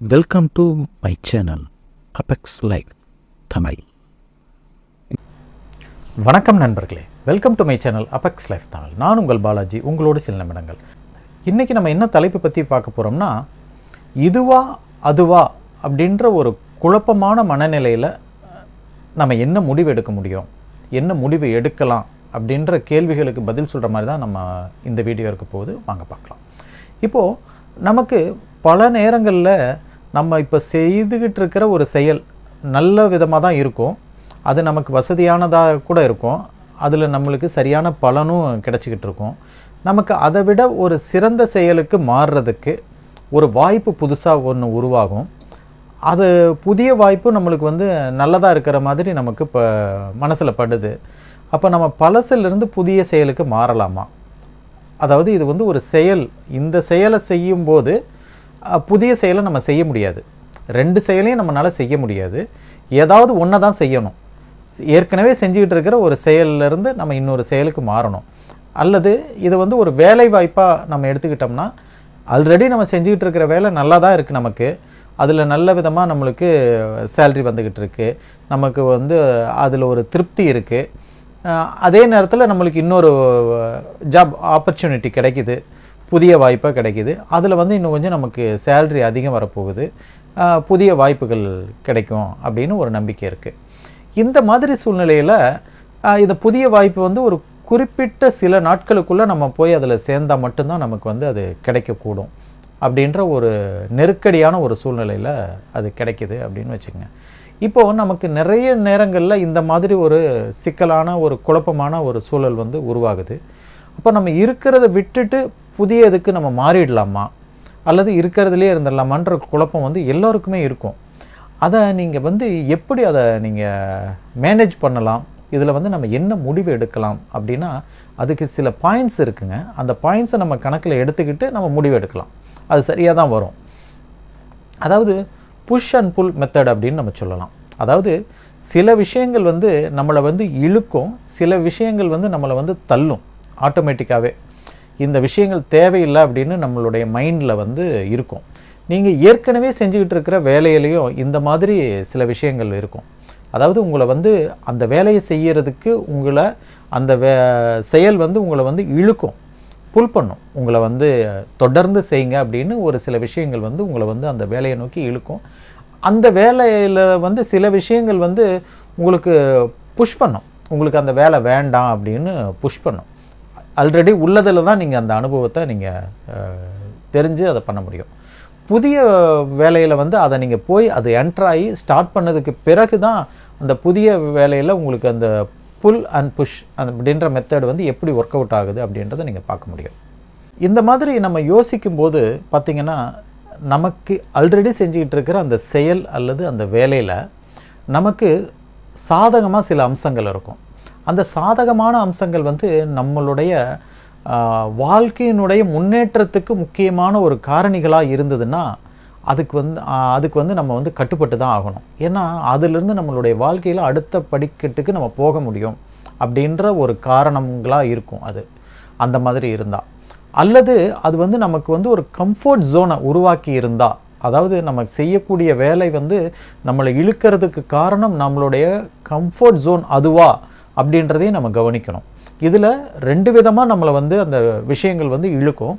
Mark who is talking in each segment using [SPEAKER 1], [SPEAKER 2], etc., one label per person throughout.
[SPEAKER 1] Welcome to my channel apex life Tamil
[SPEAKER 2] வணக்கம் நண்பர்களே. Welcome to my channel apex life Tamil நான் உங்கள் பாலாஜி உங்களோட சில நிமிடங்கள். இன்றைக்கி நம்ம என்ன தலைப்பு பற்றி பார்க்க போகிறோம்னா இதுவா அதுவா அப்படின்ற ஒரு குழப்பமான மனநிலையில் நம்ம என்ன முடிவு எடுக்க முடியும்? என்ன முடிவு எடுக்கலாம்? அப்படின்ற கேள்விகளுக்கு பதில் சொல்கிற மாதிரி தான் நம்ம இந்த வீடியோ இருக்க போகுது. வாங்க பார்க்கலாம். இப்போது நமக்கு பல நேரங்களில் நம்ம இப்போ செய்துக்கிட்டு இருக்கிற ஒரு செயல் நல்ல விதமாக தான் இருக்கும். அது நமக்கு வசதியானதாக கூட இருக்கும். அதில் நம்மளுக்கு சரியான பலனும் கிடச்சிக்கிட்டு இருக்கும். நமக்கு அதை விட ஒரு சிறந்த செயலுக்கு மாறுறதுக்கு ஒரு வாய்ப்பு புதுசாக ஒன்று உருவாகும். அது புதிய வாய்ப்பு நம்மளுக்கு வந்து நல்லதாக இருக்கிற மாதிரி நமக்கு இப்போ மனசில் படுது. அப்போ நம்ம பழசிலிருந்து புதிய செயலுக்கு மாறலாமா? அதாவது இது வந்து ஒரு செயல். இந்த செயலை செய்யும்போது புதிய செயலை நம்ம செய்ய முடியாது. ரெண்டு செயலையும் நம்மளால் செய்ய முடியாது. ஏதாவது ஒன்றை தான் செய்யணும். ஏற்கனவே செஞ்சுக்கிட்டு இருக்கிற ஒரு செயல்லேருந்து நம்ம இன்னொரு செயலுக்கு மாறணும். அல்லது இது வந்து ஒரு வேலை வாய்ப்பாக நம்ம எடுத்துக்கிட்டோம்னா ஆல்ரெடி நம்ம செஞ்சுக்கிட்டு இருக்கிற வேலை நல்லா தான் இருக்குது நமக்கு. அதில் நல்ல விதமாக நம்மளுக்கு சேல்ரி வந்துக்கிட்டு இருக்கு. நமக்கு வந்து அதில் ஒரு திருப்தி இருக்குது அதே நேரத்தில் நம்மளுக்கு இன்னொரு ஜாப் ஆப்பர்ச்சுனிட்டி கிடைக்குது. புதிய வாய்ப்பாக கிடைக்கிது. அதில் வந்து இன்னும் கொஞ்சம் நமக்கு சேல்ரி அதிகம் வரப்போகுது. புதிய வாய்ப்புகள் கிடைக்கும் அப்படின்னு ஒரு நம்பிக்கை இருக்குது இந்த மாதிரி சூழ்நிலையில் இந்த புதிய வாய்ப்பு வந்து ஒரு குறிப்பிட்ட சில நாட்களுக்குள்ளே நம்ம போய் அதில் சேர்ந்தால் மட்டும்தான் நமக்கு வந்து அது கிடைக்கக்கூடும் அப்படின்ற ஒரு நெருக்கடியான ஒரு சூழ்நிலையில் அது கிடைக்கிது அப்படின்னு வச்சுக்கோங்க. இப்போது நமக்கு நிறைய நேரங்களில் இந்த மாதிரி ஒரு சிக்கலான ஒரு குழப்பமான ஒரு சூழல் வந்து உருவாகுது. அப்போ நம்ம இருக்கிறத விட்டுட்டு புதியதுக்கு நம்ம மாறிடலாமா? அல்லது இருக்கிறதுலே இருந்துடலாமான்ற குழப்பம் வந்து எல்லோருக்குமே இருக்கும். அதை நீங்கள் வந்து எப்படி அதை நீங்கள் மேனேஜ் பண்ணலாம்? இதில் வந்து நம்ம என்ன முடிவு எடுக்கலாம் அப்படின்னா அதுக்கு சில பாயிண்ட்ஸ் இருக்குங்க. அந்த பாயிண்ட்ஸை நம்ம கணக்கில் எடுத்துக்கிட்டு நம்ம முடிவு எடுக்கலாம். அது சரியாக தான் வரும். அதாவது புஷ் அண்ட் புல் மெத்தட் அப்படின்னு நம்ம சொல்லலாம். அதாவது சில விஷயங்கள் வந்து நம்மளை வந்து இழுக்கும் சில விஷயங்கள் வந்து நம்மளை வந்து தள்ளும். ஆட்டோமேட்டிக்காகவே இந்த விஷயங்கள் தேவையில்லை அப்படின்னு நம்மளுடைய மைண்டில் வந்து இருக்கும். நீங்கள் ஏற்கனவே செஞ்சுக்கிட்டு இருக்கிற வேலையிலையும் இந்த மாதிரி சில விஷயங்கள் இருக்கும். அதாவது உங்களை வந்து அந்த வேலையை செய்கிறதுக்கு உங்களை அந்த வே செயல் வந்து உங்களை வந்து இழுக்கும். புல் பண்ணும். உங்களை வந்து தொடர்ந்து செய்யுங்க அப்படின்னு ஒரு சில விஷயங்கள் வந்து உங்களை வந்து அந்த வேலையை நோக்கி இழுக்கும். அந்த வேலையில் வந்து சில விஷயங்கள் வந்து உங்களுக்கு புஷ் பண்ணும். உங்களுக்கு அந்த வேலை வேண்டாம் அப்படின்னு புஷ் பண்ணும். ஆல்ரெடி உள்ளதில் தான் நீங்கள் அந்த அனுபவத்தை நீங்கள் தெரிஞ்சு அதை பண்ண முடியும். புதிய வேலையில் வந்து அதை நீங்கள் போய் அது என்ட்ராகி ஸ்டார்ட் பண்ணதுக்கு பிறகு தான் அந்த புதிய வேலையில் உங்களுக்கு அந்த புல் அண்ட் புஷ் அந்த அப்படின்ற மெத்தட் வந்து எப்படி ஒர்க் அவுட் ஆகுது அப்படின்றத நீங்கள் பார்க்க முடியும். இந்த மாதிரி நம்ம யோசிக்கும்போது பார்த்திங்கன்னா நமக்கு ஆல்ரெடி செஞ்சுக்கிட்டு இருக்கிற அந்த செயல் அல்லது அந்த வேலையில் நமக்கு சாதகமாக சில அம்சங்கள் இருக்கும். அந்த சாதகமான அம்சங்கள் வந்து நம்மளுடைய வாழ்க்கையினுடைய முன்னேற்றத்துக்கு முக்கியமான ஒரு காரணிகளாக இருந்ததுன்னா அதுக்கு வந்து அதுக்கு வந்து நம்ம வந்து கட்டுப்பட்டு தான் ஆகணும். ஏன்னா அதிலிருந்து நம்மளுடைய வாழ்க்கையில் அடுத்த படிக்கட்டுக்கு நம்ம போக முடியும் அப்படின்ற ஒரு காரணங்களாக இருக்கும் அது. அந்த மாதிரி இருந்தால் அல்லது அது வந்து நமக்கு வந்து ஒரு கம்ஃபர்ட் ஜோனை உருவாக்கி இருந்தால் அதாவது நம்ம செய்யக்கூடிய வேலை வந்து நம்மளை இழுக்கிறதுக்கு காரணம் நம்மளுடைய கம்ஃபர்ட் ஜோன் அதுவாக அப்படின்றதையும் நம்ம கவனிக்கணும். இதில் ரெண்டு விதமாக நம்மளை வந்து அந்த விஷயங்கள் வந்து இழுக்கும்.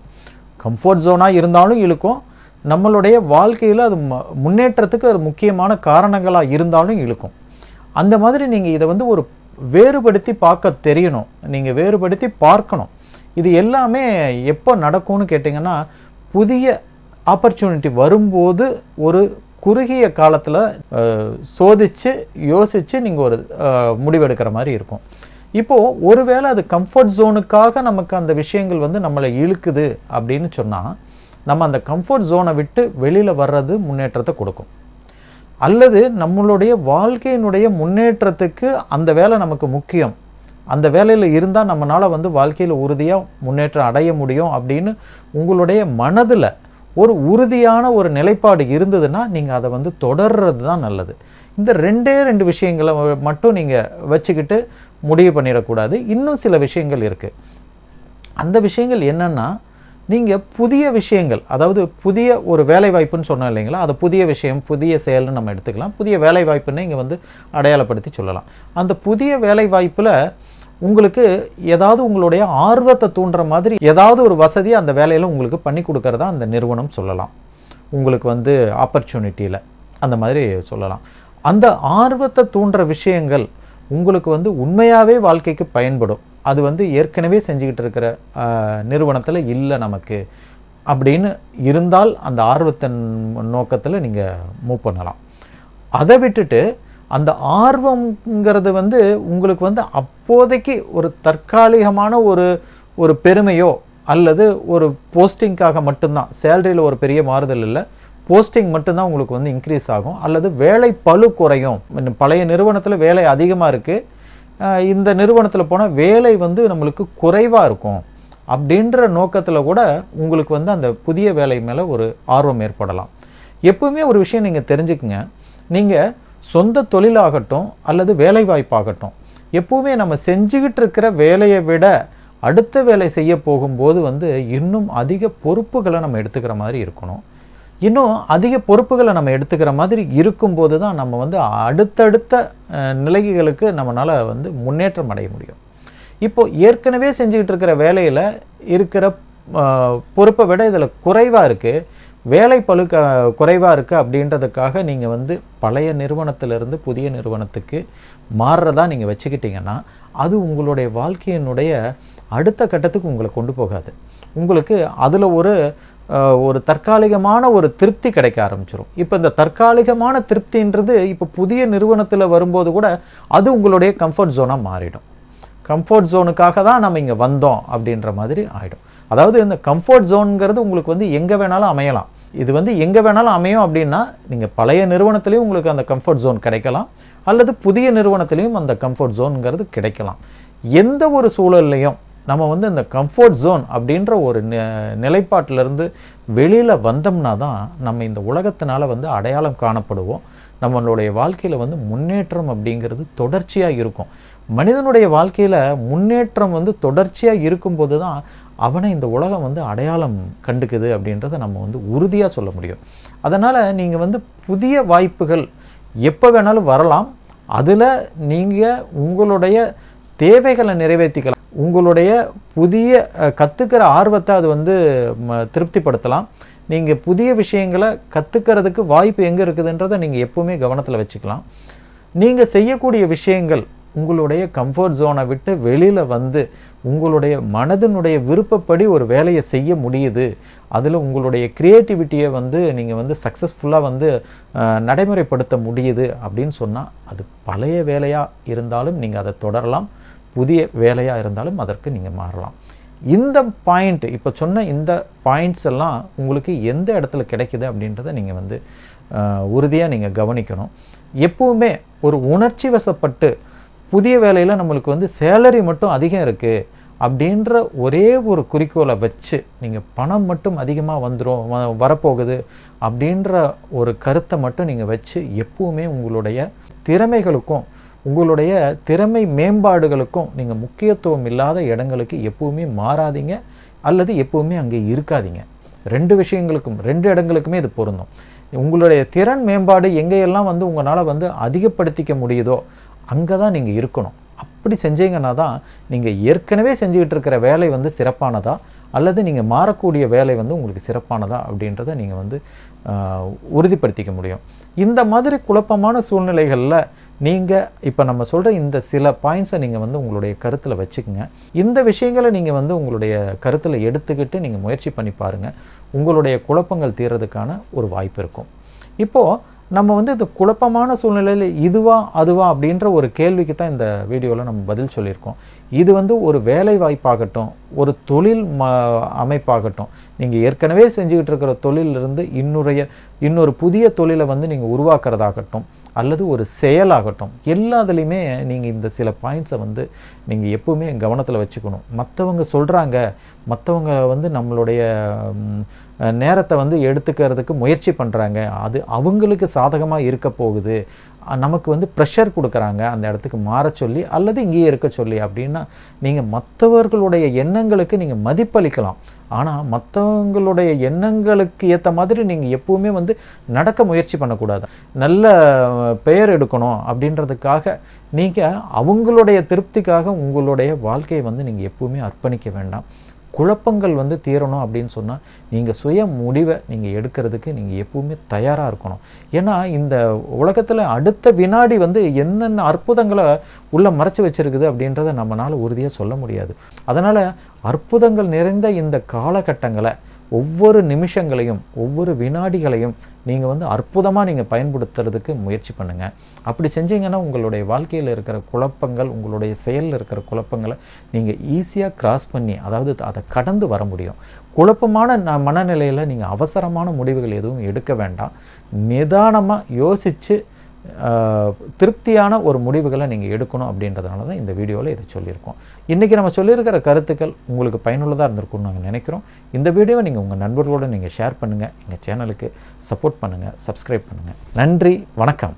[SPEAKER 2] கம்ஃபர்ட் ஜோனாக இருந்தாலும் இழுக்கும். நம்மளுடைய வாழ்க்கையில் அது முன்னேற்றத்துக்கு அது முக்கியமான காரணங்களாக இருந்தாலும் இழுக்கும். அந்த மாதிரி நீங்கள் இதை வந்து ஒரு வேறுபடுத்தி பார்க்க தெரியணும். நீங்கள் வேறுபடுத்தி பார்க்கணும். இது எல்லாமே எப்போ நடக்கும்னு கேட்டிங்கன்னா புதிய ஆப்பர்ச்சுனிட்டி வரும்போது ஒரு குறுகிய காலத்தில் சோதித்து யோசித்து நீங்கள் ஒரு முடிவெடுக்கிற மாதிரி இருக்கும். இப்போது ஒருவேளை அது கம்ஃபர்ட் ஜோனுக்காக நமக்கு அந்த விஷயங்கள் வந்து நம்மளை இழுக்குது அப்படின்னு சொன்னால் நம்ம அந்த கம்ஃபர்ட் ஜோனை விட்டு வெளியில் வர்றது முன்னேற்றத்தை கொடுக்கும். அல்லது நம்மளுடைய வாழ்க்கையினுடைய முன்னேற்றத்துக்கு அந்த வேலை நமக்கு முக்கியம். அந்த வேலையில் இருந்தால் நம்மளால் வந்து வாழ்க்கையில் உறுதியாக முன்னேற்றம் அடைய முடியும் அப்படின்னு உங்களுடைய மனதில் ஒரு உறுதியான ஒரு நிலைப்பாடு இருந்ததுன்னா நீங்கள் அதை வந்து தொடர்றது தான் நல்லது. இந்த ரெண்டே ரெண்டு விஷயங்களை மட்டும் நீங்கள் வச்சுக்கிட்டு முடிவு பண்ணிடக்கூடாது. இன்னும் சில விஷயங்கள் இருக்குது அந்த விஷயங்கள் என்னென்னா நீங்கள் புதிய விஷயங்கள் அதாவது புதிய ஒரு வேலை வாய்ப்புன்னு சொன்னோம் இல்லைங்களா? அது புதிய விஷயம் புதிய செயல்னு நம்ம எடுத்துக்கலாம். புதிய வேலை வாய்ப்புன்னு இங்கே வந்து அடையாளப்படுத்தி சொல்லலாம். அந்த புதிய வேலை வாய்ப்பில் உங்களுக்கு ஏதாவது உங்களுடைய ஆர்வத்தை தூண்டுற மாதிரி ஏதாவது ஒரு வசதி அந்த வேலையில் உங்களுக்கு பண்ணி கொடுக்கறதா அந்த நிறுவனம் சொல்லலாம். உங்களுக்கு வந்து ஆப்பர்ச்சுனிட்டியில் அந்த மாதிரி சொல்லலாம். அந்த ஆர்வத்தை தூண்டுற விஷயங்கள் உங்களுக்கு வந்து உண்மையாகவே வாழ்க்கைக்கு பயன்படும். அது வந்து ஏற்கனவே செஞ்சுக்கிட்டு இருக்கிற நிறுவனத்தில் இல்லை நமக்கு. அப்படின்னு இருந்தால் அந்த ஆர்வத்தின் நோக்கத்தில் நீங்கள் மூவ் பண்ணலாம். அதை விட்டுட்டு அந்த ஆர்வம்ங்கிறது வந்து உங்களுக்கு வந்து அப்போதைக்கு ஒரு தற்காலிகமான ஒரு ஒரு பெருமையோ அல்லது ஒரு போஸ்டிங்காக மட்டும்தான். சேலரியில் ஒரு பெரிய மாறுதல் இல்லை. போஸ்டிங் மட்டும்தான் உங்களுக்கு வந்து இன்க்ரீஸ் ஆகும். அல்லது வேலை பளு குறையும். பழைய நிறுவனத்தில் வேலை அதிகமாக இருக்குது இந்த நிறுவனத்தில் போனால் வேலை வந்து நம்மளுக்கு குறைவாக இருக்கும். அப்படின்ற நோக்கத்தில் கூட உங்களுக்கு வந்து அந்த புதிய வேலை மேலே ஒரு ஆர்வம் ஏற்படலாம். எப்பவுமே ஒரு விஷயம் நீங்கள் தெரிஞ்சுக்குங்க. நீங்கள் சொந்த தொழிலாகட்டும் அல்லது வேலைவாய்ப்பாகட்டும் எப்போவுமே நம்ம செஞ்சுக்கிட்டு இருக்கிற வேலையை விட அடுத்த வேலை செய்ய போகும்போது வந்து இன்னும் அதிக பொறுப்புகளை நம்ம எடுத்துக்கிற மாதிரி இருக்கணும். இன்னும் அதிக பொறுப்புகளை நம்ம எடுத்துக்கிற மாதிரி இருக்கும்போது தான் நம்ம வந்து அடுத்தடுத்த நிலைகளுக்கு நம்மளால் வந்து முன்னேற்றம் அடைய முடியும். இப்போது ஏற்கனவே செஞ்சுக்கிட்டு இருக்கிற வேலையில் இருக்கிற பொறுப்பை விட இதில் குறைவாக இருக்குது வேலை பளு க குறைவாக இருக்குது அப்படின்றதுக்காக நீங்கள் வந்து பழைய நிறுவனத்திலிருந்து புதிய நிறுவனத்துக்கு மாறுறதா நீங்கள் வச்சுக்கிட்டீங்கன்னா அது உங்களுடைய வாழ்க்கையினுடைய அடுத்த கட்டத்துக்கு உங்களை கொண்டு போகாது. உங்களுக்கு அதில் ஒரு ஒரு தற்காலிகமான ஒரு திருப்தி கிடைக்க ஆரம்பிச்சிடும் இப்போ இந்த தற்காலிகமான திருப்தின்றது இப்போ புதிய நிறுவனத்தில் வரும்போது கூட அது உங்களுடைய கம்ஃபர்ட் ஜோனாக மாறிடும். கம்ஃபர்ட் ஜோனுக்காக தான் நம்ம இங்கே வந்தோம் அப்படின்ற மாதிரி ஆகிடும் அதாவது இந்த கம்ஃபர்ட் ஜோனுங்கிறது உங்களுக்கு வந்து எங்கே வேணாலும் அமையலாம். இது வந்து எங்கே வேணாலும் அமையும் அப்படின்னா நீங்கள் பழைய நிறுவனத்துலேயும் உங்களுக்கு அந்த கம்ஃபர்ட் ஜோன் கிடைக்கலாம். அல்லது புதிய நிறுவனத்துலேயும் அந்த கம்ஃபர்ட் ஜோனுங்கிறது கிடைக்கலாம். எந்த ஒரு சூழல்லையும் நம்ம வந்து இந்த கம்ஃபர்ட் ஜோன் அப்படின்ற ஒரு நிலைப்பாட்டிலேருந்து வெளியில் வந்தோம்னா தான் நம்ம இந்த உலகத்தினால வந்து அடையாளம் காணப்படுவோம். நம்மளுடைய வாழ்க்கையில் வந்து முன்னேற்றம் அப்படிங்கிறது தொடர்ச்சியாக இருக்கும். மனிதனுடைய வாழ்க்கையில் முன்னேற்றம் வந்து தொடர்ச்சியாக இருக்கும்போது தான் அவனை இந்த உலகம் வந்து அடையாளம் கண்டுக்குது அப்படின்றத நம்ம வந்து உறுதியாக சொல்ல முடியும். அதனால் நீங்கள் வந்து புதிய வாய்ப்புகள் எப்போ வேணாலும் வரலாம். அதில் நீங்கள் உங்களுடைய தேவைகளை நிறைவேற்றிக்கலாம். உங்களுடைய புதிய கற்றுக்கிற ஆர்வத்தை அது வந்து ம, திருப்திப்படுத்தலாம். நீங்கள் புதிய விஷயங்களை கற்றுக்கிறதுக்கு வாய்ப்பு எங்கே இருக்குதுன்றதை நீங்கள் எப்போவுமே கவனத்தில் வச்சுக்கலாம். நீங்கள் செய்யக்கூடிய விஷயங்கள் உங்களுடைய கம்ஃபர்ட் ஜோனை விட்டு வெளியில் வந்து உங்களுடைய மனதினுடைய விருப்பப்படி ஒரு வேலையை செய்ய முடியுது. அதில் உங்களுடைய க்ரியேட்டிவிட்டியை வந்து நீங்கள் வந்து சக்ஸஸ்ஃபுல்லாக வந்து நடைமுறைப்படுத்த முடியுது அப்படின்னு சொன்னால் அது பழைய வேலையாக இருந்தாலும் நீங்கள் அதை தொடரலாம். புதிய வேலையாக இருந்தாலும் அதற்கு நீங்கள் மாறலாம். இந்த பாயிண்ட் இப்போ சொன்ன இந்த பாயிண்ட்ஸ் எல்லாம் உங்களுக்கு எந்த இடத்துல கிடைக்குது அப்படின்றத நீங்கள் வந்து உறுதியாக நீங்கள் கவனிக்கணும். எப்போவுமே ஒரு உணர்ச்சி வசப்பட்டு புதிய வேலையில் நம்மளுக்கு வந்து சேலரி மட்டும் அதிகம் இருக்குது அப்படின்ற ஒரே ஒரு குறிக்கோளை வச்சு நீங்கள் பணம் மட்டும் அதிகமாக வந்துடும் வ- வரப்போகுது அப்படின்ற ஒரு கருத்தை மட்டும் நீங்கள் வச்சு எப்பவுமே உங்களுடைய திறமைகளுக்கும் உங்களுடைய திறமை மேம்பாடுகளுக்கும் நீங்கள் முக்கியத்துவம் இல்லாத இடங்களுக்கு எப்பவுமே மாறாதீங்க அல்லது எப்பவுமே அங்கே இருக்காதீங்க. ரெண்டு விஷயங்களுக்கும் ரெண்டு இடங்களுக்குமே இது பொருந்தும். உங்களுடைய திறன் மேம்பாடு எங்கேயெல்லாம் வந்து உங்களால் வந்து அதிகப்படுத்திக்க முடியுதோ அங்கே தான் நீங்கள் இருக்கணும். அப்படி செஞ்சீங்கன்னா தான் நீங்கள் ஏற்கனவே செஞ்சுக்கிட்டு இருக்கிற வேலை வந்து சிறப்பானதா? அல்லது நீங்கள் மாறக்கூடிய வேலை வந்து உங்களுக்கு சிறப்பானதா? அப்படின்றத நீங்கள் வந்து உறுதிப்படுத்திக்க முடியும். இந்த மாதிரி குழப்பமான சூழ்நிலைகளில் நீங்கள் இப்போ நம்ம சொல்கிற இந்த சில பாயிண்ட்ஸை நீங்கள் வந்து உங்களுடைய கருத்தில் வச்சுக்கோங்க. இந்த விஷயங்களை நீங்கள் வந்து உங்களுடைய கருத்தில் எடுத்துக்கிட்டு நீங்கள் முயற்சி பண்ணி பாருங்கள் உங்களுடைய குழப்பங்கள் தீர்றதுக்கான ஒரு வாய்ப்பு இருக்கும். இப்போது நம்ம வந்து இந்த குழப்பமான சூழ்நிலையில் இதுவா அதுவா அப்படின்ற ஒரு கேள்விக்கு தான் இந்த வீடியோவில் நம்ம பதில் சொல்லியிருக்கோம். இது வந்து ஒரு வேலை வாய்ப்பாகட்டும் ஒரு தொழில் ம அமைப்பாகட்டும் நீங்கள் ஏற்கனவே செஞ்சுக்கிட்டு இருக்கிற தொழிலிருந்து இன்னுடைய இன்னொரு புதிய தொழிலை வந்து நீங்கள் உருவாக்குறதாகட்டும் அல்லது ஒரு செயலாகட்டும் எல்லாத்துலேயுமே நீங்கள் இந்த சில பாயிண்ட்ஸை வந்து நீங்கள் எப்போவுமே கவனத்தில் வச்சுக்கணும். மற்றவங்க சொல்கிறாங்க மற்றவங்க வந்து நம்மளுடைய நேரத்தை வந்து எடுத்துக்கிறதுக்கு முயற்சி பண்ணுறாங்க அது அவங்களுக்கு சாதகமாக இருக்க போகுது. நமக்கு வந்து ப்ரெஷர் கொடுக்குறாங்க. அந்த இடத்துக்கு மாற சொல்லி அல்லது இங்கேயே இருக்க சொல்லி அப்படின்னா நீங்கள் மற்றவர்களுடைய எண்ணங்களுக்கு நீங்கள் மதிப்பளிக்கலாம். ஆனால் மற்றவங்களுடைய எண்ணங்களுக்கு ஏற்ற மாதிரி நீங்கள் எப்போவுமே வந்து நடக்க முயற்சி பண்ணக்கூடாது. நல்ல பெயர் எடுக்கணும் அப்படின்றதுக்காக நீங்கள் அவங்களுடைய திருப்திக்காக உங்களுடைய வாழ்க்கையை வந்து நீங்கள் எப்போவுமே அர்ப்பணிக்க வேண்டாம். குழப்பங்கள் வந்து தீரணும் அப்படின்னு சொன்னால் நீங்கள் சுய முடிவை நீங்கள் எடுக்கிறதுக்கு நீங்கள் எப்பவுமே தயாராக இருக்கணும். ஏன்னா இந்த உலகத்தில் அடுத்த வினாடி வந்து என்னென்ன அற்புதங்களை உள்ளே மறைச்சி வச்சிருக்குது அப்படின்றத நம்மளால் உறுதியாக சொல்ல முடியாது. அதனால் அற்புதங்கள் நிறைந்த இந்த காலகட்டங்களை ஒவ்வொரு நிமிஷங்களையும் ஒவ்வொரு வினாடிகளையும் நீங்கள் வந்து அற்புதமாக நீங்கள் பயன்படுத்துறதுக்கு முயற்சி பண்ணுங்கள் அப்படி செஞ்சீங்கன்னா உங்களுடைய வாழ்க்கையில் இருக்கிற குழப்பங்கள் உங்களுடைய செயலில் இருக்கிற குழப்பங்களை நீங்கள் ஈஸியாக கிராஸ் பண்ணி அதாவது அதை கடந்து வர முடியும். குழப்பமான ந மனநிலையில் நீங்கள் அவசரமான முடிவுகள் எதுவும் எடுக்க வேண்டாம். நிதானமாக யோசித்து திருப்தியான ஒரு முடிவுகளை நீங்கள் எடுக்கணும் அப்படின்றதுனால தான் இந்த வீடியோவில் இதை சொல்லியிருக்கோம். இன்றைக்கி நம்ம சொல்லியிருக்கிற கருத்துக்கள் உங்களுக்கு பயனுள்ளதாக இருந்திருக்கும்னு நாங்கள் நினைக்கிறோம். இந்த வீடியோவை நீங்கள் உங்கள் நண்பர்களோடு நீங்கள் ஷேர் பண்ணுங்கள் எங்கள் சேனலுக்கு சப்போர்ட் பண்ணுங்கள் சப்ஸ்கிரைப் பண்ணுங்கள் நன்றி வணக்கம்.